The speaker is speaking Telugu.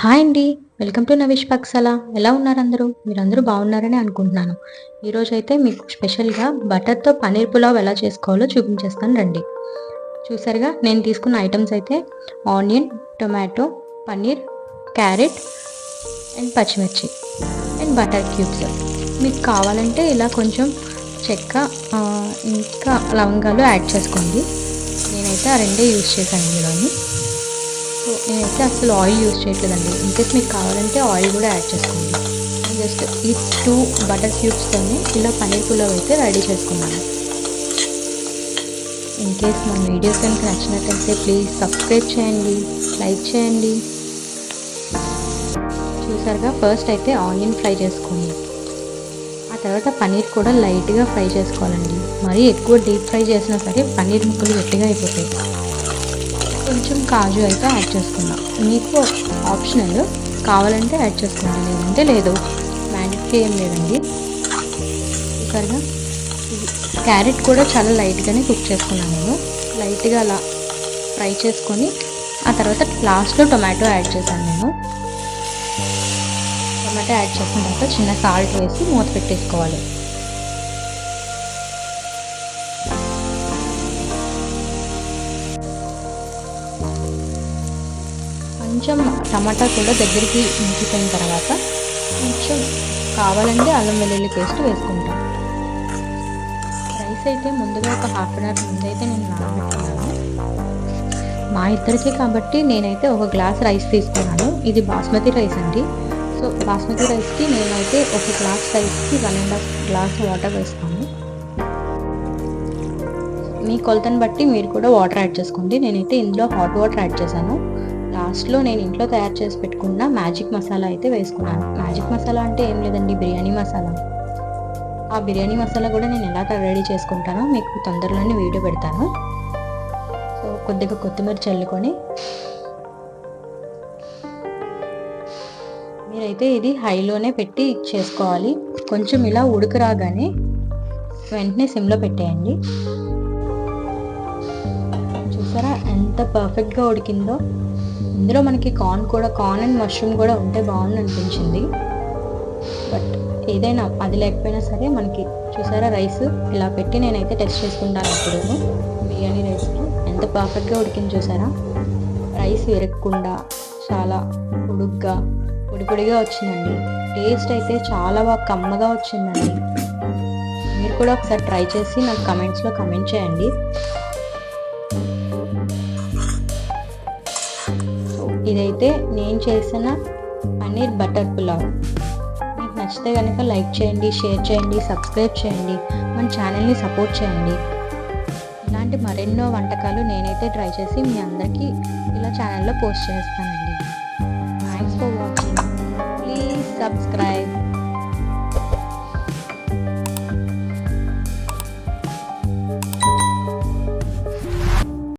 హాయ్ అండి. వెల్కమ్ టు నవిష్ పక్సలా ఎలా ఉన్నారు అందరూ మీరందరూ బాగున్నారని అనుకుంటున్నాను. ఈరోజు అయితే మీకు స్పెషల్గా బటర్తో పన్నీర్ పులావ్ ఎలా చేసుకోవాలో చూపించేస్తాను రండి. చూసారుగా నేను తీసుకున్న ఐటమ్స్ అయితే onion tomato paneer carrot and పచ్చిమిర్చి అండ్ బటర్ క్యూబ్స్. మీకు కావాలంటే ఇలా కొంచెం చెక్క ఇంకా లవంగాలు యాడ్ చేసుకోండి. నేనైతే ఆ రెండే యూజ్ చేశాను ఇందులోని. నేనైతే అసలు ఆయిల్ యూజ్ చేయట్లేదండి. ఇన్కేస్ మీకు కావాలంటే ఆయిల్ కూడా యాడ్ చేసుకోండి. జస్ట్ ఈ టూ బటర్ క్యూబ్స్తోనే ఇలా పన్నీర్ పులావ్ అయితే రెడీ చేసుకున్నాను. ఇన్ కేస్ మన వీడియోస్ కనుక నచ్చినట్టయితే ప్లీజ్ సబ్స్క్రైబ్ చేయండి లైక్ చేయండి. చూసారుగా ఫస్ట్ అయితే ఆనియన్ ఫ్రై చేసుకోండి. ఆ తర్వాత పన్నీర్ కూడా లైట్గా ఫ్రై చేసుకోవాలండి. మరీ ఎక్కువ డీప్ ఫ్రై చేసినా సరే పన్నీర్ ముక్కలు గట్టిగా అయిపోతాయి. కొంచెం కాజు అయితే యాడ్ చేసుకుందాం మీకు ఆప్షనల్ కావాలంటే యాడ్ చేసుకోండి లేదంటే లేదు. మ్యాండేటరీ ఏం లేదండి. చూసారుగా క్యారెట్ కూడా చాలా లైట్గానే కుక్ చేసుకున్నాను నేను. లైట్గా అలా ఫ్రై చేసుకొని ఆ తర్వాత లాస్ట్లో టొమాటో యాడ్ చేశాను నేను. టొమాటో యాడ్ చేసిన తర్వాత చిన్న సాల్ట్ వేసి మూత పెట్టేసుకోవాలి. కొంచెం టమాటా కూడా దగ్గరికి ఇంకిపోయిన తర్వాత కొంచెం కావాలంటే అల్లం వెల్లుల్లి పేస్ట్ వేసుకుంటాం. రైస్ అయితే ముందుగా ఒక హాఫ్ అన్ అవర్ ముందైతే నేను నానబెట్టుకున్నాను. మా ఇద్దరికే కాబట్టి నేనైతే ఒక గ్లాస్ రైస్ తీసుకున్నాను. ఇది బాస్మతి రైస్ అండి. సో బాస్మతి రైస్కి నేనైతే ఒక గ్లాస్ రైస్కి one and half glass water వేస్తాను. మీ కొలతను బట్టి మీరు కూడా వాటర్ యాడ్ చేసుకోండి. నేనైతే ఇందులో హాట్ వాటర్ యాడ్ చేశాను. లాస్ట్లో నేను ఇంట్లో తయారు చేసి పెట్టుకున్న మ్యాజిక్ మసాలా అయితే వేసుకున్నాను. మ్యాజిక్ మసాలా అంటే ఏం లేదండి బిర్యానీ మసాలా. ఆ బిర్యానీ మసాలా కూడా నేను ఎలా రెడీ చేసుకుంటానో మీకు తొందరలోనే వీడియో పెడతాను. సో కొద్దిగా కొత్తిమీర చల్లుకొని మీరైతే ఇది హైలోనే పెట్టి చేసుకోవాలి. కొంచెం ఇలా ఉడుకు రాగానే వెంటనే సిమ్లో పెట్టేయండి. చూసారా ఎంత పర్ఫెక్ట్గా ఉడికిందో? ఇందులో మనకి కార్న్ కూడా కార్న్ అండ్ మష్రూమ్ కూడా ఉంటే బాగుంది అనిపించింది బట్ ఏదైనా అది లేకపోయినా సరే మనకి చూసారా రైస్ ఇలా పెట్టి నేనైతే టెస్ట్ చేసుకుంటాను ఇప్పుడు. బిర్యానీ రైస్ ఎంత పర్ఫెక్ట్గా ఉడికింది చూసారా? రైస్ విరగకుండా చాలా ఉడుగ్గా పొడి పొడిగా వచ్చిందండి. టేస్ట్ అయితే చాలా బాగా కమ్మగా వచ్చిందండి. మీరు కూడా ఒకసారి ట్రై చేసి నాకు కమెంట్స్లో కమెంట్ చేయండి. ఇదైతే నేను చేసిన పన్నీర్ బటర్ పులావ్. మీకు నచ్చితే కనుక లైక్ చేయండి షేర్ చేయండి సబ్స్క్రైబ్ చేయండి మన ఛానల్ని సపోర్ట్ చేయండి. ఇలాంటి మరెన్నో వంటకాలు నేనైతే ట్రై చేసి మీ అందరికీ ఇలా ఛానల్లో పోస్ట్ చేస్తానండి. Thanks for watching please subscribe